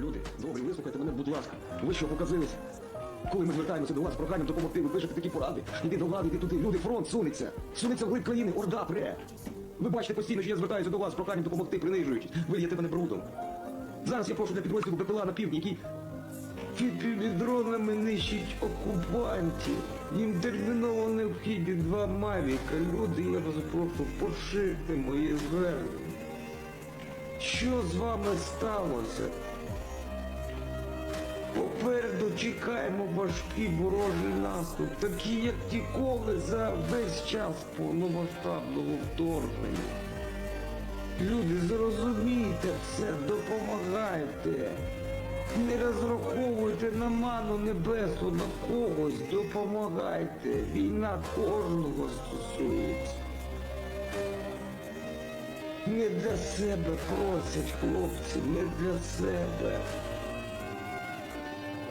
Люди, добрі, вислухайте мене, будь ласка. Ви що показилися? Коли ми звертаємося до вас з проханням допомогти, ви пишете такі поради. Іди до влади, іди туди. Люди, фронт сунеться. Сунеться вглиб країни, орда пре. Ви бачите постійно, що я звертаюся до вас проханням допомогти, принижуючи. Вильєте мене брудом. Зараз я прошу для підрозділу БПЛА на півдні, який Під дронами нищить окупантів. Їм терміново необхідні два мавіка. Люди, я вас прошу, поширте моє звернення. Що з вами сталося? Чекаємо важкий ворожий наступ, такий як ніколи за весь час повномасштабного вторгнення. Люди, зрозумійте все, допомагайте. Не розраховуйте на ману небесу, на когось, допомагайте. Війна кожного стосується. Не для себе просять хлопці, не для себе.